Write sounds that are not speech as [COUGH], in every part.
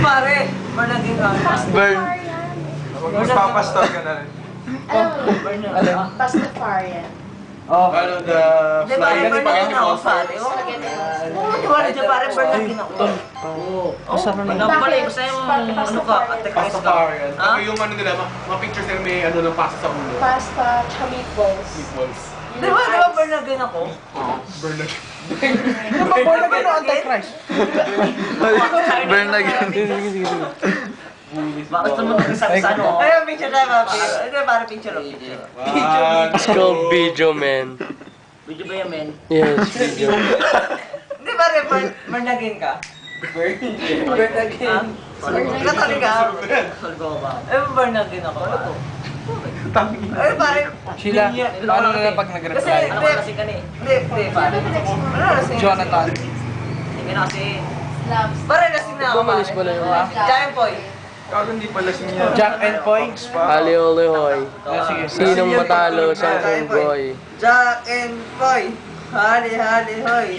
pare, born again ka. Burn. Magpapastor ka na rin. Again. Ah. Pastafarian. Oh. Ano, the Di ba, flying born again ako, pare. Oo, Spaghetti. di ba, di ba, pare, born again ako. Oo. Masarap na. Pala, basta yung ano ka, Chris ka. Pastafarian. Ha? Ako yung ano nila, ma- mga pictures nila may ano ng pasta sa ulo. Pasta, tsaka meatballs. Meatballs. Di ba, born again ako? Burn na. Ano ba born again o antichrist? Burn again. Bakit naman nagsabi sa ano? Ayun, picture tayo, papi. Di ba, pare, picture of picture. One. It's called video, man. Video ba yan, men? Yes, video. Di ba, rin, born, born again ka? Born again. Katolik ka? Solve ko ba? Eh, born again ako. Ano to? Ay, pare. Sila, linya- paano nila pag Kasi, nag-reply? Ano ka kasi ka? Hindi, hindi, pare. Ano kasi? Jonathan. Hindi na kasi. Slabs. Pare, lasing na ako, Bumalis pare. pala yun. Giant boy. Kago hindi pala siya. Jack and Poy. Ali Olihoy. Ah, sige. Sinong matalo sa boy? Jack and boy. Hali, hali, hoy. [LAUGHS]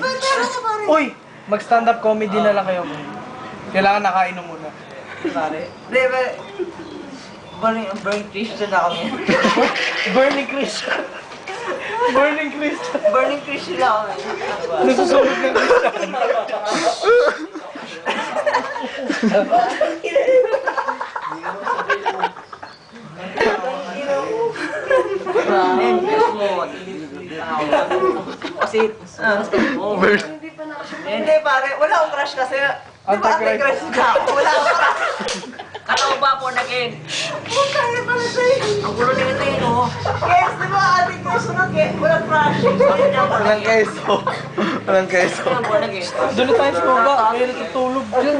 Ba't meron ka, pare? Uy! Mag-stand up comedy na lang kayo. Kailangan nakainom muna. Pare. Hindi? Burning, burning Christian ako ngayon. [LAUGHS] Burning Christian. Burning Christian. Burning Christian ako ngayon. Nasusunog ng Christian. Kasi. Hindi pa na siya. Hindi, pare. Wala akong crush kasi. Di ba, ate Anti-Christ. crush ka ako? Wala akong crush. Kala ko ba born again? Puta, yun pala gulo nila tayo, no? Yes, di ba, ate crush na kaya? Walang crush. Bakit niya born Walang keso. Walang keso. Kaya born again. Doon na tayo sa baba. May natutulog dyan.